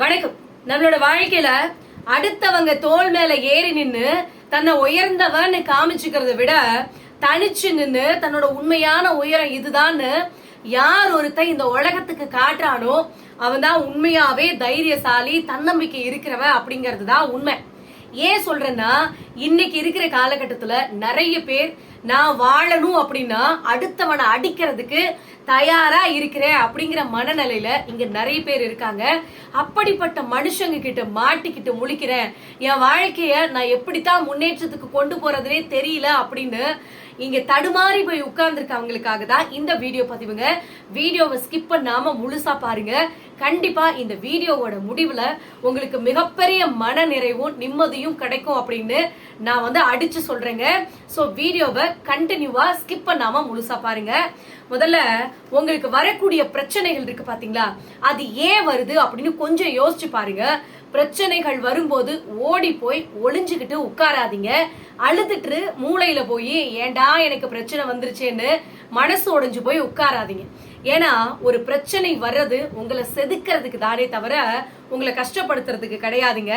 வணக்கம். நம்மளோட வாழ்க்கையில அடுத்தவங்க தோல் மேல ஏறி நின்னு தன்னை உயர்ந்தவன்னு காமிச்சுக்கிறத விட தனிச்சு நின்னு தன்னோட உண்மையான உயரம் இதுதான்னு யார் ஒருத்தன் இந்த உலகத்துக்கு காட்டுறானோ அவன் தான் உண்மையாவே தைரியசாலி தன்னம்பிக்கை இருக்கிறவன் அப்படிங்கிறது தான் உண்மை. ஏன் சொல்றேன்னா இன்னைக்கு இருக்கிற காலகட்டத்துல நிறைய பேர் நான் வாழணும் அப்படின்னா அடுத்தவனை அடிக்கிறதுக்கு தயாரா இருக்கிறேன் அப்படிங்கிற மனநிலையில இங்க நிறைய பேர் இருக்காங்க. அப்படிப்பட்ட மனுஷங்க கிட்ட மாட்டிக்கிட்டு முழிக்கிறேன். என் வாழ்க்கைய நான் எப்படித்தான் முன்னேற்றத்துக்கு கொண்டு போறதுனே தெரியல அப்படின்னு இங்க தடுமாறி போய் உட்கார்ந்துருக்கவங்களுக்காக தான் இந்த வீடியோ பதிவுங்க. வீடியோவை ஸ்கிப் பண்ணாம முழுசா பாருங்க. கண்டிப்பா இந்த வீடியோவோட முடிவுல உங்களுக்கு மிகப்பெரிய மன நிறைவும் நிம்மதியும் கிடைக்கும் அப்படின்னு நான் வந்து அடிச்சு சொல்றேங்க. சோ வீடியோவை கண்டினியூவா ஸ்கிப் பண்ணாம முழுசா பாருங்க. முதல்ல உங்களுக்கு வரக்கூடிய பிரச்சனைகள் இருக்கு பாத்தீங்களா? அது ஏன் வருது அப்படின்னு கொஞ்சம் யோசிச்சு பாருங்க. பிரச்சனைகள் வரும்போது ஓடி போய் ஒளிஞ்சுக்கிட்டு உட்காராதீங்க. அழுதுட்டு மூளையில போய் ஏண்டா எனக்கு பிரச்சனை வந்துருச்சேன்னு மனசு உடைஞ்சு போய் உட்காராதீங்க. ஏன்னா ஒரு பிரச்சனை வர்றது உங்களை செதுக்கிறதுக்கு தானே தவிர உங்களை கஷ்டப்படுத்துறதுக்கு கிடையாதுங்க.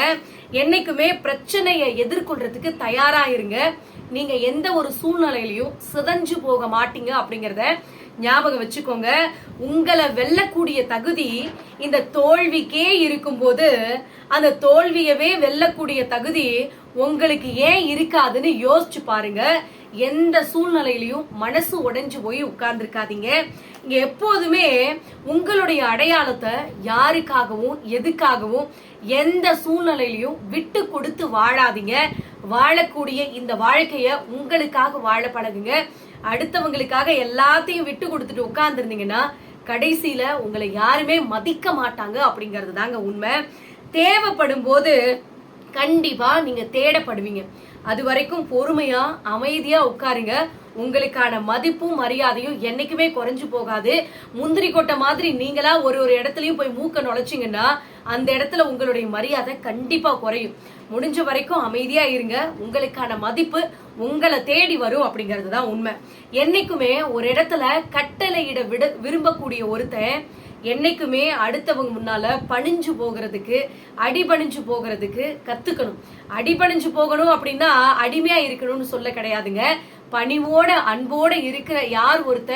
என்னைக்குமே பிரச்சனையை எதிர்கொள்றதுக்கு தயாரா இருங்க. நீங்க எந்த ஒரு சூழ்நிலையிலையும் சிதஞ்சு போக மாட்டீங்க அப்படிங்கறத ஞாபகம் வச்சுக்கோங்க. உங்களை வெல்லக்கூடிய தகுதி இந்த தோல்விக்கே இருக்கும்போது அந்த தோல்வியவே வெல்லக்கூடிய தகுதி உங்களுக்கு ஏன் இருக்காதுன்னு யோசிச்சு பாருங்க. எந்த சூழ்நிலையிலையும் மனசு உடைஞ்சு போய் உட்கார்ந்துருக்காதீங்க. இங்க எப்போதுமே உங்களுடைய அடையாளத்தை யாருக்காகவும் எதுக்காகவும் எந்த சூழ்நிலையிலையும் விட்டு கொடுத்து வாழாதீங்க. வாழக்கூடிய இந்த வாழ்க்கைய உங்களுக்காக வாழ பழகுங்க. அடுத்தவங்களுக்காக எல்லாத்தையும் விட்டு கொடுத்துட்டு உட்கார்ந்துருந்தீங்கன்னா கடைசியில உங்களை யாருமே மதிக்க மாட்டாங்க அப்படிங்கிறது தாங்க உண்மை. தேவைப்படும் போது கண்டிப்பா நீங்க தேடப்படுவீங்க. அது வரைக்கும் பொறுமையா அமைதியா உட்காருங்க. உங்களுக்கான மதிப்பும் மரியாதையும் என்னைக்குமே குறைஞ்சு போகாது. முந்திரி கொட்டை மாதிரி நீங்களா ஒரு ஒரு இடத்துலயும் போய் மூக்க நுழைச்சிங்கன்னா அந்த இடத்துல உங்களுடைய மரியாதை கண்டிப்பா குறையும். முடிஞ்ச வரைக்கும் அமைதியா இருங்க. உங்களுக்கான மதிப்பு உங்களை தேடி வரும் அப்படிங்கிறது தான் உண்மை. என்னைக்குமே ஒரு இடத்துல கட்டளையிட விட விரும்பக்கூடிய ஒருத்தன் என்னைக்குமே அடுத்தவங்க முன்னால பணிஞ்சு போகிறதுக்கு அடிபணிஞ்சு போகிறதுக்கு கத்துக்கணும். அடிபணிஞ்சு போகணும் அப்படின்னா அடிமையா இருக்கணும்னு சொல்ல கிடையாதுங்க. பணிவோட அன்போட இருக்கிற யார் ஒருத்த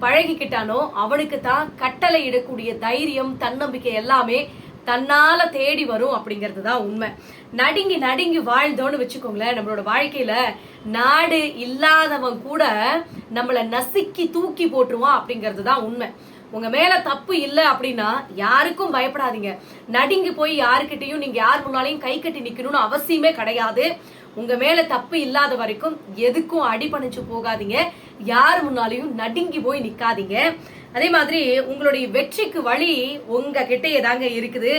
பழகிக்கிட்டானோ அவனுக்கு தான் கட்டளை இடக்கூடிய தைரியம் தன்னம்பிக்கை எல்லாமே தன்னால தேடி வரும் அப்படிங்கிறது தான் உண்மை. நடுங்கி நடுங்கி வாழ்ந்தோன்னு வச்சுக்கோங்களேன் நம்மளோட வாழ்க்கையில நாடு இல்லாதவன் கூட நம்மளை நசுக்கி தூக்கி போட்டுருவான் அப்படிங்கிறது தான் உண்மை. உங்க மேல தப்பு இல்ல அப்படின்னா யாருக்கும் பயப்படாதீங்க. நடுங்கி போய் யாருக்கிட்டையும் நீங்க யார் முன்னாலையும் கை கட்டி நிக்கணும்னு அவசியமே கிடையாது. உங்க மேல தப்பு இல்லாத வரைக்கும் எதுக்கும் அடிபணிச்சு போகாதீங்க. யார் முன்னாலையும் நடுங்கி போய் நிக்காதீங்க. அதே மாதிரி உங்களுடைய வெற்றிக்கு வழி உங்க தாங்க இருக்குது.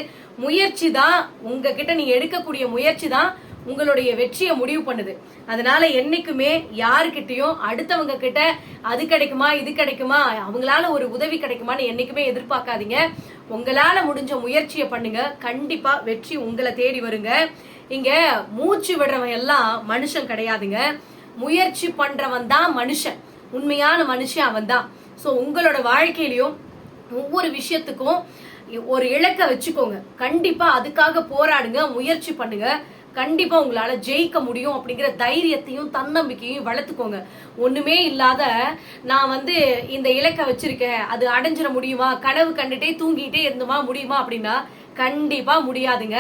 முயற்சி தான் உங்க கிட்ட நீங்க எடுக்கக்கூடிய முயற்சி தான். உங்களுடைய வெற்றியை முடிவு பண்ணுது. அதனால என்னைக்குமே யாருக்கிட்டையும் அடுத்தவங்க கிட்ட அது கிடைக்குமா இது கிடைக்குமா அவங்களால ஒரு உதவி கிடைக்குமான்னு என்னைக்குமே எதிர்பார்க்காதீங்க. உங்களால முடிஞ்ச முயற்சியை பண்ணுங்க. கண்டிப்பா வெற்றி உங்களை தேடி வருங்க. இங்க மூச்சு விடுறவன் எல்லாம் மனுஷன் கிடையாதுங்க. முயற்சி பண்றவன் தான் மனுஷன். உண்மையான மனுஷன் அவன் தான். ஸோ உங்களோட வாழ்க்கையிலையும் ஒவ்வொரு விஷயத்துக்கும் ஒரு இலக்க வச்சுக்கோங்க. கண்டிப்பா அதுக்காக போராடுங்க முயற்சி பண்ணுங்க. கண்டிப்பா உங்களால ஜெயிக்க முடியும் அப்படிங்கிற தைரியத்தையும் தன்னம்பிக்கையும் வளர்த்துக்கோங்க. ஒண்ணுமே இல்லாத நான் வந்து இந்த இலக்கை வச்சிருக்கேன். அது அடைஞ்சிட முடியுமா? கனவு கண்டுட்டே தூங்கிட்டே இருந்துமா? முடியுமா அப்படின்னா கண்டிப்பா முடியாதுங்க.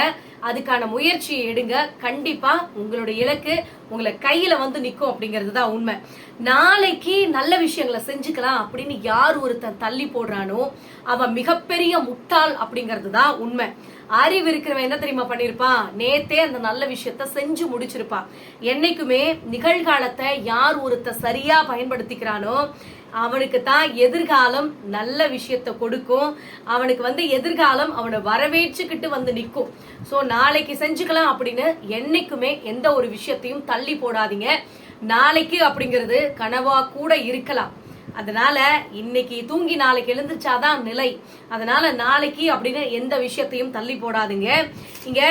அதுக்கான முயற்சியை எடுங்க. கண்டிப்பா உங்களுடைய இலக்கு உங்களை கையில வந்து நிற்கும் அப்படிங்கிறது தான் உண்மை. நாளைக்கு நல்ல விஷயங்களை செஞ்சுக்கலாம் அப்படின்னு யார் ஒருத்தன் தள்ளி போடுறானோ அவன் மிகப்பெரிய முட்டாள் அப்படிங்கிறது தான் உண்மை. அறிவு இருக்கிறவன் என்ன தெரியுமா பண்ணிருப்பான் நேத்தே அந்த நல்ல விஷயத்த செஞ்சு முடிச்சிருப்பான். என்னைக்குமே நிகழ்காலத்தை யார் ஒருத்த சரியா பயன்படுத்திக்கிறானோ அவனுக்கு தான் எதிர்காலம் நல்ல விஷயத்த கொடுக்கும். அவனுக்கு வந்து எதிர்காலம் அவனை வரவேற்றுக்கிட்டு வந்து நிற்கும். ஸோ நாளைக்கு செஞ்சுக்கலாம் அப்படின்னு என்னைக்குமே எந்த ஒரு விஷயத்தையும் தள்ளி போடாதீங்க. நாளைக்கு அப்படிங்கிறது கனவா கூட இருக்கலாம். அதனால இன்னைக்கு தூங்கி நாளைக்கு எழுந்திருச்சாதான் நிலை. அதனால நாளைக்கு அப்படின்னு எந்த விஷயத்தையும் தள்ளி போடாதுங்க. இங்க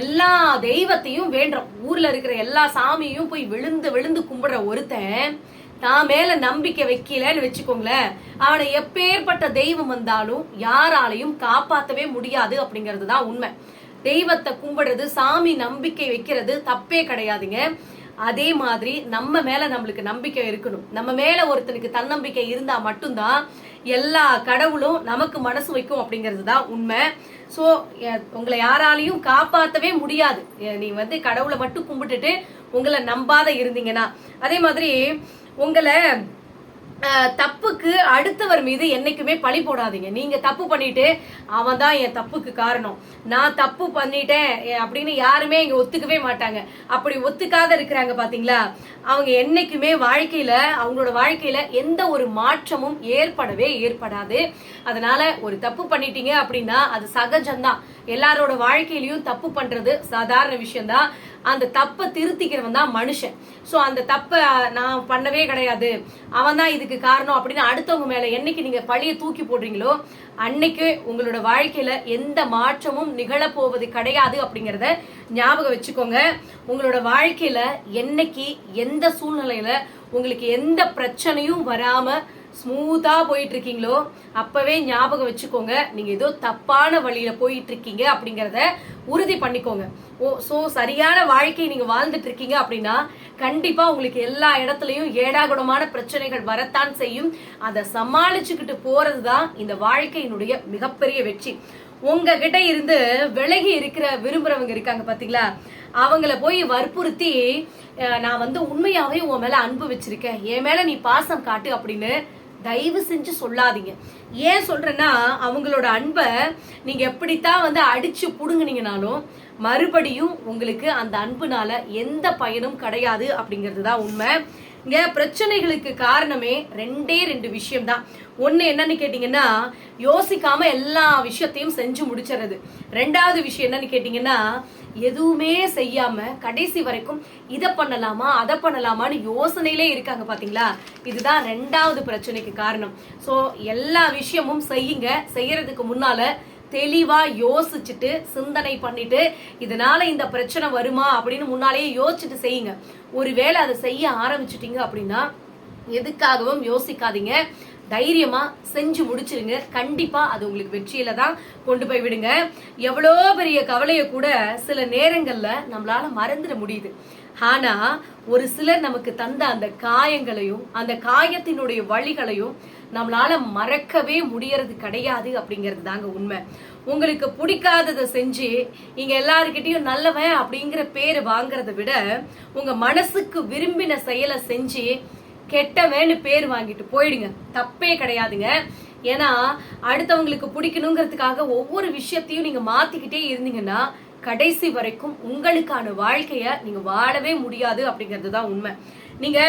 எல்லா தெய்வத்தையும் வேண்டோம் ஊர்ல இருக்கிற எல்லா சாமியையும் போய் விழுந்து விழுந்து கும்பிடுற ஒருத்தன் தான் மேல நம்பிக்கை வைக்கலன்னு வச்சுக்கோங்களேன். அவனை எப்பேற்பட்ட தெய்வம் வந்தாலும் யாராலையும் காப்பாற்றவே முடியாது அப்படிங்கிறது தான் உண்மை. தெய்வத்தை கும்பிடுறது சாமி நம்பிக்கை வைக்கிறது தப்பே கிடையாதுங்க. அதே மாதிரி நம்ம மேல நம்மளுக்கு நம்பிக்கை இருக்கணும். நம்ம மேல ஒருத்தனுக்கு தன்னம்பிக்கை இருந்தா மட்டும்தான் எல்லா கடவுளும் நமக்கு மனசு வைக்கும் அப்படிங்கிறது தான் உண்மை. ஸோ உங்களை யாராலையும் காப்பாற்றவே முடியாது. நீ வந்து கடவுளை மட்டும் கும்பிட்டுட்டு உங்களை நம்பாத இருந்தீங்கன்னா. அதே மாதிரி உங்களை தப்புக்கு அடுத்தவர் மீது என்னைக்குமே பழி போடாதீங்க. நீங்க தப்பு பண்ணிட்டு அவன் தான் என் தப்புக்கு காரணம். நான் தப்பு பண்ணிட்டேன் அப்படின்னு யாருமே இங்க ஒத்துக்கவே மாட்டாங்க. அப்படி ஒத்துக்காத இருக்கிறாங்க பாத்தீங்களா? அவங்க என்னைக்குமே வாழ்க்கையில அவங்களோட வாழ்க்கையில எந்த ஒரு மாற்றமும் ஏற்படவே ஏற்படாது. அதனால ஒரு தப்பு பண்ணிட்டீங்க அப்படின்னா அது சகஜம்தான். எல்லாரோட வாழ்க்கையிலயும் தப்பு பண்றது சாதாரண விஷயம்தான். அந்த தப்பை திருத்திக்கிறவன் தான் மனுஷன். ஸோ அந்த தப்பை நான் பண்ணவே கிடையாது. அவன் தான் இது இதுக்கு காரணம் அப்படின்னு அடுத்தவங்க மேல என்னைக்கு நீங்க பழிய தூக்கி போடுறீங்களோ அன்னைக்கு உங்களோட வாழ்க்கையில எந்த மாற்றமும் நிகழப்போவது கிடையாது அப்படிங்கறத ஞாபகம் வச்சுக்கோங்க. உங்களோட வாழ்க்கையில என்னைக்கு எந்த சூழ்நிலையில உங்களுக்கு எந்த பிரச்சனையும் வராம ஸ்மூத்தாக போயிட்டு இருக்கீங்களோ அப்பவே ஞாபகம் வச்சுக்கோங்க. நீங்க ஏதோ தப்பான வழியில போயிட்டு இருக்கீங்க உறுதி பண்ணிக்கோங்க. ஓ ஸோ சரியான வாழ்க்கை நீங்க வாழ்ந்துட்டு இருக்கீங்க அப்படின்னா கண்டிப்பா உங்களுக்கு எல்லா இடத்துலையும் ஏடாகுடமான பிரச்சனைகள் வரத்தான் செய்யும். அதை சமாளிச்சுக்கிட்டு போறதுதான் இந்த வாழ்க்கையினுடைய மிகப்பெரிய வெற்றி. உங்ககிட்ட இருந்து விலகி இருக்கிற விரும்புறவங்க இருக்காங்க பாத்தீங்களா? அவங்கள போய் வற்புறுத்தி நான் வந்து உண்மையாவே உன் மேல அன்பு வச்சிருக்கேன். என் மேல நீ பாசம் காட்டு அப்படின்னு தயவு செஞ்சு சொல்லாதீங்க. ஏன் சொல்றேன்னா அவங்களோட அன்பை நீங்க எப்படித்தான் வந்து அடிச்சு புடுங்குனீங்கனாலும் மறுபடியும் உங்களுக்கு அந்த அன்புனால எந்த பயனும் கிடையாது அப்படிங்கிறது தான் உண்மை. இங்க பிரச்சனைகளுக்கு காரணமே ரெண்டே ரெண்டு விஷயம் தான் ஒன்று என்னன்னு கேட்டீங்கன்னா யோசிக்காம எல்லா விஷயத்தையும் செஞ்சு முடிச்சிடுறது. ரெண்டாவது விஷயம் என்னன்னு கேட்டீங்கன்னா எதுவுமே செய்யாம கடைசி வரைக்கும் இதை பண்ணலாமா அதை பண்ணலாமான்னு யோசனையிலே இருக்காங்க பாத்தீங்களா? இதுதான் ரெண்டாவது பிரச்சனைக்கு காரணம். சோ எல்லா விஷயமும் செய்யுங்க. செய்யறதுக்கு முன்னால தெளிவா யோசிச்சுட்டு சிந்தனை பண்ணிட்டு இதனால இந்த பிரச்சனை வருமா அப்படின்னு முன்னாலேயே யோசிச்சுட்டு செய்யுங்க. ஒருவேளை அதை செய்ய ஆரம்பிச்சிட்டீங்க அப்படின்னா எதுக்காகவும் யோசிக்காதீங்க. தைரியமா செஞ்சு முடிச்சிருங்க. கண்டிப்பா அது உங்களுக்கு வெற்றியில தான் கொண்டு போய் விடுங்க. எவ்வளோ பெரிய கவலையை கூட சில நேரங்கள்ல நம்மளால மறந்துட முடியுது. ஆனா ஒரு சிலர் நமக்கு தந்த அந்த காயங்களையும் அந்த காயத்தினுடைய வழிகளையும் நம்மளால மறக்கவே முடியறது கிடையாது அப்படிங்கிறது தாங்க உண்மை. உங்களுக்கு பிடிக்காததை செஞ்சு இங்க எல்லாருக்கிட்டையும் நல்லவன் அப்படிங்கிற பேரு வாங்குறதை விட உங்க மனசுக்கு விரும்பின செயலை செஞ்சு கெட்டவன்னு பேர் வாங்கிட்டு போயிடுங்க. தப்பே கிடையாதுங்க. ஏன்னா அடுத்தவங்களுக்கு பிடிக்கணுங்கிறதுக்காக ஒவ்வொரு விஷயத்தையும் நீங்க மாத்திக்கிட்டே இருந்தீங்கன்னா கடைசி வரைக்கும் உங்களுக்கான வாழ்க்கைய நீங்க வாழவே முடியாது அப்படிங்கிறது தான் உண்மை. நீங்க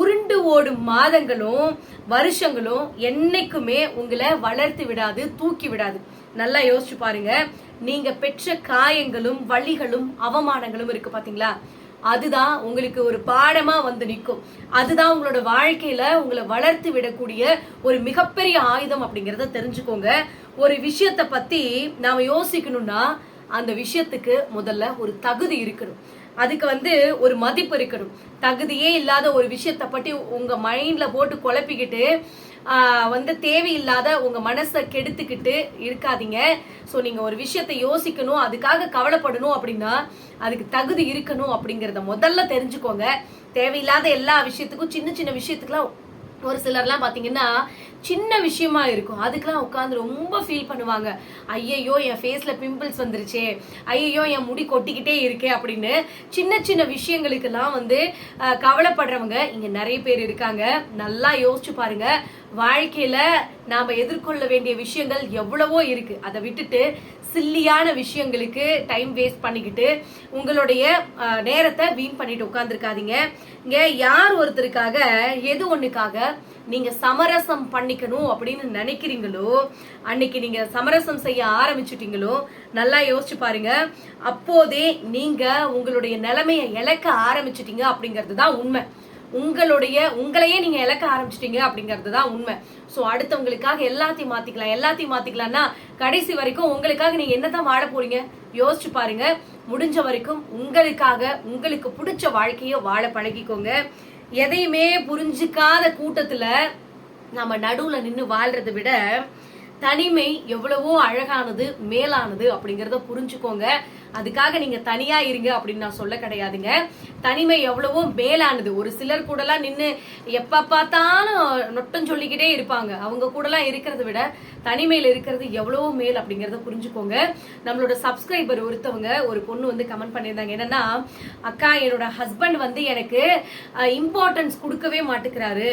உருண்டு ஓடும் மாதங்களும் வருஷங்களும் என்னைக்குமே உங்களை வளர்த்து விடாது தூக்கி விடாது. நல்லா யோசிச்சு பாருங்க. நீங்க பெற்ற காயங்களும் வழிகளும் அவமானங்களும் இருக்கு பாத்தீங்களா? அதுதான் உங்களுக்கு ஒரு பாடமா வந்து நிற்கும். அதுதான் உங்களோட வாழ்க்கையில உங்களை வளர்த்து விடக்கூடிய ஒரு மிகப்பெரிய ஆயுதம் அப்படிங்கறத தெரிஞ்சுக்கோங்க. ஒரு விஷயத்த பத்தி நாம யோசிக்கணும்னா அந்த விஷயத்துக்கு முதல்ல ஒரு தகுதி இருக்கணும். அதுக்கு வந்து ஒரு மதிப்பு இருக்கணும். தகுதியே இல்லாத ஒரு விஷயத்த பற்றி உங்க மைண்ட்ல போட்டு குழப்பிக்கிட்டு வந்து தேவையில்லாத உங்க மனசை கெடுத்துக்கிட்டு இருக்காதீங்க. ஸோ நீங்க ஒரு விஷயத்தை யோசிக்கணும் அதுக்காக கவலைப்படணும் அப்படின்னா அதுக்கு தகுதி இருக்கணும் அப்படிங்கிறத முதல்ல தெரிஞ்சுக்கோங்க. தேவையில்லாத எல்லா விஷயத்துக்கும் சின்ன சின்ன விஷயத்துக்குலாம் ஒரு சிலர்லாம் பார்த்தீங்கன்னா சின்ன விஷயமா இருக்கும். அதுக்கெல்லாம் உட்காந்து ரொம்ப ஃபீல் பண்ணுவாங்க. ஐயையோ என் ஃபேஸில் பிம்பிள்ஸ் வந்துருச்சே. ஐயையோ என் முடி கொட்டிக்கிட்டே இருக்கே அப்படின்னு சின்ன சின்ன விஷயங்களுக்கெல்லாம் வந்து கவலைப்படுறவங்க இங்கே நிறைய பேர் இருக்காங்க. நல்லா யோசிச்சு பாருங்க. வாழ்க்கையில் நாம் எதிர்கொள்ள வேண்டிய விஷயங்கள் எவ்வளவோ இருக்குது அதை விட்டுட்டு சில்லியான விஷயங்களுக்கு டைம் வேஸ்ட் பண்ணிக்கிட்டு உங்களுடைய நேரத்தை வீண் பண்ணிட்டு உட்காந்துருக்காதீங்க இங்க யார் ஒருத்தருக்காக எது ஒண்ணுக்காக நீங்க சமரசம் பண்ணிக்கணும் அப்படின்னு நினைக்கிறீங்களோ அன்னைக்கு நீங்க சமரசம் செய்ய ஆரம்பிச்சுட்டீங்களோ நல்லா யோசிச்சு பாருங்க. அப்போதே நீங்க உங்களுடைய நிலைமையை இழக்க ஆரம்பிச்சிட்டிங்க அப்படிங்கிறது தான் உண்மை. உங்களுடைய உங்களையே நீங்க இழக்க ஆரம்பிச்சிட்டீங்க அப்படிங்கிறது தான் உண்மை. ஸோ அடுத்தவங்களுக்காக எல்லாத்தையும் மாத்திக்கலாம். எல்லாத்தையும் மாத்திக்கலாம்னா கடைசி வரைக்கும் உங்களுக்காக நீங்க என்னதான் வாழ போறீங்க? யோசிச்சு பாருங்க. முடிஞ்ச வரைக்கும் உங்களுக்காக உங்களுக்கு பிடிச்ச வாழ்க்கைய வாழ பழகிக்கோங்க. எதையுமே புரிஞ்சுக்காத கூட்டத்துல நம்ம நடுவுல நின்று வாழ்றதை விட தனிமை எவ்வளவோ அழகானது மேலானது அப்படிங்கறத புரிஞ்சுக்கோங்க. அதுக்காக நீங்க தனியா இருங்க அப்படின்னு நான் சொல்ல கிடையாதுங்க. தனிமை எவ்வளவோ மேலானது. ஒரு சிலர் கூடலாம் நின்று எப்ப பார்த்தாலும் நொட்டம் சொல்லிக்கிட்டே இருப்பாங்க. அவங்க கூடலாம் இருக்கிறத விட தனிமையில இருக்கிறது எவ்வளவோ மேல் அப்படிங்கறத புரிஞ்சுக்கோங்க. நம்மளோட சப்ஸ்கிரைபர் ஒருத்தவங்க ஒரு பொண்ணு வந்து கமெண்ட் பண்ணியிருந்தாங்க. என்னன்னா அக்கா என்னோட ஹஸ்பண்ட் வந்து எனக்கு இம்பார்ட்டன்ஸ் கொடுக்கவே மாட்டேங்கிறாரு.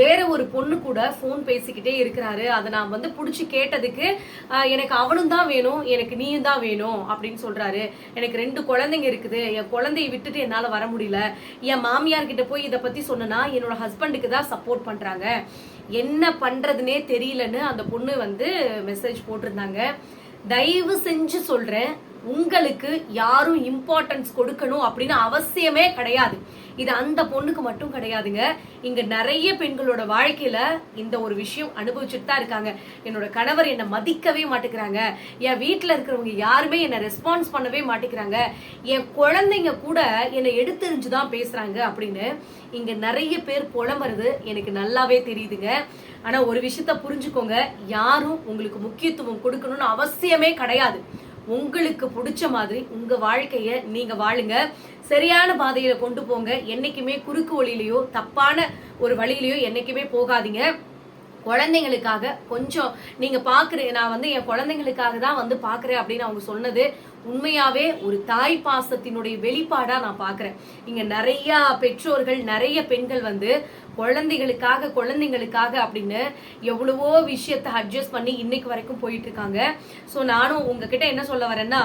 வேற ஒரு பொண்ணு கூட ஃபோன் பேசிக்கிட்டே இருக்கிறாரு. அதை நான் வந்து பிடிச்சி கேட்டதுக்கு எனக்கு அவனும் தான் வேணும் எனக்கு நீயும் தான் வேணும் அப்படின்னு சொல்றாரு. எனக்கு ரெண்டு குழந்தைங்க இருக்குது. என் குழந்தைய விட்டுட்டு என்னால் வர முடியல. என் மாமியார் கிட்ட போய் இதை பத்தி சொன்னனா என்னோட ஹஸ்பண்டுக்கு தான் சப்போர்ட் பண்றாங்க. என்ன பண்றதுனே தெரியலன்னு அந்த பொண்ணு வந்து மெசேஜ் போட்டிருந்தாங்க. தயவு செஞ்சு சொல்றேன். உங்களுக்கு யாரும் இம்பார்ட்டன்ஸ் கொடுக்கணும் அப்படின்னு அவசியமே கிடையாது. இது அந்த பொண்ணுக்கு மட்டும் கிடையாதுங்க. இங்க நிறைய பெண்களோட வாழ்க்கையில இந்த ஒரு விஷயம் அனுபவிச்சுட்டு தான் இருக்காங்க. என்னோட கணவர் என்னை மதிக்கவே மாட்டேங்கிறாங்க. என் வீட்டுல இருக்கிறவங்க யாருமே என்னை ரெஸ்பான்ஸ் பண்ணவே மாட்டேங்கிறாங்க. என் குழந்தைங்க கூட என்னை எடுத்தெறிஞ்சு தான் பேசுறாங்க அப்படின்னு இங்க நிறைய பேர் புலம்புறது எனக்கு நல்லாவே தெரியுதுங்க. ஆனா ஒரு விஷயத்த புரிஞ்சுக்கோங்க. யாரும் உங்களுக்கு முக்கியத்துவம் கொடுக்கணும்னு அவசியமே கிடையாது. உங்களுக்கு பிடிச்ச மாதிரி உங்க வாழ்க்கைய நீங்க வாழுங்க. சரியான பாதையில கொண்டு போங்க. என்னைக்குமே குறுக்கு வழியிலையோ தப்பான ஒரு வழியிலையோ என்னைக்குமே போகாதீங்க. குழந்தைங்களுக்காக கொஞ்சம் நீங்க பாக்குற நான் வந்து என் குழந்தைங்களுக்காக தான் வந்து பாக்குறேன் அப்படின்னு அவங்க சொன்னது உண்மையாவே ஒரு தாய் பாசத்தினுடைய வெளிப்பாடா நான் பாக்குறேன். இங்க நிறைய பெற்றோர்கள் நிறைய பெண்கள் வந்து குழந்தைகளுக்காக குழந்தைங்களுக்காக அப்படின்னு எவ்வளவோ விஷயத்த அட்ஜஸ்ட் பண்ணி இன்னைக்கு வரைக்கும் போயிட்டு இருக்காங்க. ஸோ நானும் உங்ககிட்ட என்ன சொல்ல வரேன்னா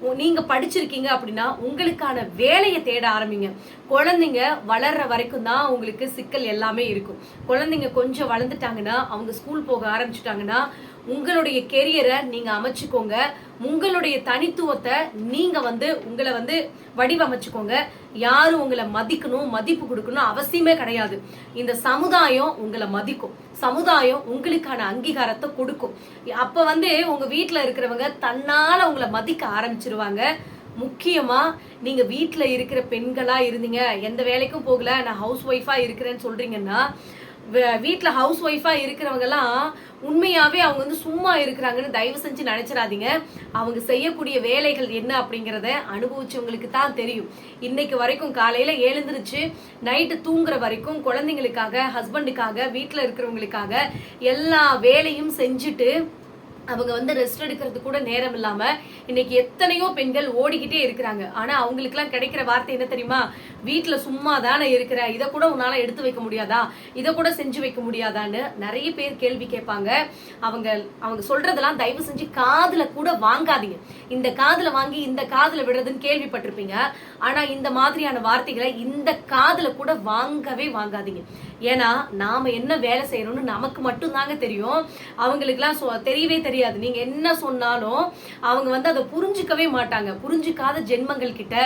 உ- நீங்க படிச்சிருக்கீங்க அப்படின்னா உங்களுக்கான வேலையை தேட ஆரம்பிங்க. குழந்தைங்க வளர்ற வரைக்கும் தான் உங்களுக்கு சிக்கல் எல்லாமே இருக்கும். குழந்தைங்க கொஞ்சம் வளர்ந்துட்டாங்கன்னா அவங்க ஸ்கூல் போக ஆரம்பிச்சுட்டாங்கன்னா உங்களுடைய கெரியரை நீங்க அமைச்சுக்கோங்க. உங்களுடைய தனித்துவத்தை நீங்க வந்து உங்களை வந்து வடிவமைச்சுக்கோங்க. யாரும் உங்களை மதிக்கணும் மதிப்பு கொடுக்கணும் அவசியமே கிடையாது. இந்த சமுதாயம் உங்களை மதிக்கும். சமுதாயம் உங்களுக்கான அங்கீகாரத்தை கொடுக்கும். அப்ப வந்து உங்க வீட்டுல இருக்கிறவங்க தன்னால உங்களை மதிக்க ஆரம்பிச்சிருவாங்க. முக்கியமா நீங்க வீட்டுல இருக்கிற பெண்களா இருந்தீங்க. எந்த வேலைக்கும் போகல. நான் ஹவுஸ் ஒய்ஃபா இருக்கிறேன்னு சொல்றீங்கன்னா வீட்டுல ஹவுஸ் ஒய்ஃபா இருக்கிறவங்க எல்லாம் உண்மையாவே அவங்க வந்து சும்மா இருக்கிறாங்கன்னு தயவு செஞ்சு நினைச்சிடாதீங்க. அவங்க செய்யக்கூடிய வேலைகள் என்ன அப்படிங்கிறத அனுபவிச்சவங்களுக்கு தான் தெரியும். இன்னைக்கு வரைக்கும் காலையில எழுந்திருச்சு நைட்டு தூங்குற வரைக்கும் குழந்தைங்களுக்காக ஹஸ்பண்டுக்காக வீட்டில் இருக்கிறவங்களுக்காக எல்லா வேலையும் செஞ்சுட்டு அவங்க வந்து ரெஸ்ட் எடுக்கிறது கூட நேரம் இல்லாம இன்னைக்கு எத்தனையோ பெண்கள் ஓடிக்கிட்டே இருக்கிறாங்க. ஆனா அவங்களுக்கு எல்லாம் கிடைக்கிற வார்த்தை என்ன தெரியுமா? வீட்டுல சும்மா தானே இருக்கிற இதை கூட உன்னால எடுத்து வைக்க முடியாதா? இதை கூட செஞ்சு வைக்க முடியாதான்னு நிறைய பேர் கேள்வி கேட்பாங்க. அவங்க அவங்க சொல்றதெல்லாம் தயவு செஞ்சு காதுல கூட வாங்காதீங்க. இந்த காதுல வாங்கி இந்த காதுல விடுறதுன்னு கேள்விப்பட்டிருப்பீங்க. ஆனா இந்த மாதிரியான வார்த்தைகளை இந்த காதுல கூட வாங்கவே வாங்காதீங்க. ஏன்னா நாம என்ன வேலை செய்யறோம்னு நமக்கு மட்டும் தாங்க தெரியும். அவங்களுக்குலாம் சொ- தெரியவே தெரியாது. நீங்க என்ன சொன்னாலும் அவங்க வந்து அதை புரிஞ்சுக்கவே மாட்டாங்க. புரிஞ்சுக்காத ஜென்மங்கள் கிட்ட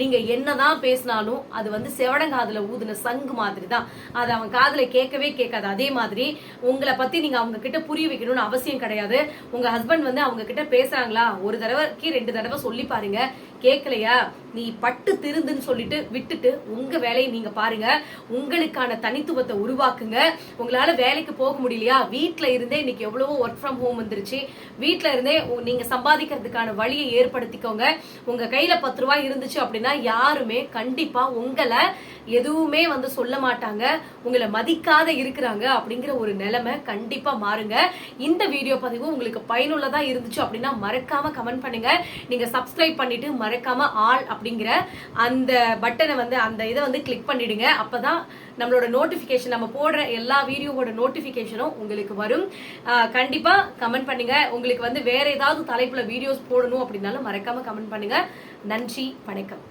நீங்க என்னதான் பேசினாலும் அது வந்து செவடங்காதுல ஊதுன சங்கு மாதிரி தான். அது அவன் காதுல கேட்கவே கேட்காது. அதே மாதிரி உங்களை பத்தி நீங்க அவங்க கிட்ட புரிய வைக்கணும்னு அவசியம் கிடையாது. உங்க ஹஸ்பண்ட் வந்து அவங்க கிட்ட பேசுறாங்களா? ஒரு தடவைக்கு ரெண்டு தடவை சொல்லி பாருங்க. கேட்கலையா நீ பட்டு திருந்துன்னு சொல்லிட்டு விட்டுட்டு உங்க வேலையை நீங்க பாருங்க. உங்களுக்கான தனித்துவத்தை உருவாக்குங்க. உங்களால வேலைக்கு போக முடியலையா? வீட்டுல இருந்தே இன்னைக்கு எவ்வளவோ ஒர்க் ஃப்ரம் ஹோம் வந்துருச்சு. வீட்ல இருந்தே உ- நீங்க சம்பாதிக்கிறதுக்கான வழியை ஏற்படுத்திக்கோங்க. உங்க கையில பத்து ரூபாய் இருந்துச்சு அப்படின்னா யாருமே கண்டிப்பா உங்களை எதுவுமே வந்து சொல்ல மாட்டாங்க. உங்களை மதிக்காத இருக்கிறாங்க அப்படிங்கிற ஒரு நிலைமை கண்டிப்பா மாறுங்க. இந்த வீடியோ பதிவு உங்களுக்கு பயனுள்ளதா இருந்துச்சு அப்படின்னா மறக்காம கமெண்ட் பண்ணுங்க. நீங்க சப்ஸ்கிரைப் பண்ணிட்டு மறக்காம ஆல் அப்படிங்கிற அந்த பட்டனை வந்து அந்த இதை வந்து கிளிக் பண்ணிடுங்க. அப்பதான் நம்மளோட நோட்டிபிகேஷன் நம்ம போடுற எல்லா வீடியோவோட நோட்டிபிகேஷனும் உங்களுக்கு வரும். கண்டிப்பாக கண்டிப்பா கமெண்ட் பண்ணுங்க. உங்களுக்கு வந்து வேற ஏதாவது தலைப்புல வீடியோஸ் போடணும் அப்படின்னாலும் மறக்காம கமெண்ட் பண்ணுங்க. நன்றி வணக்கம்.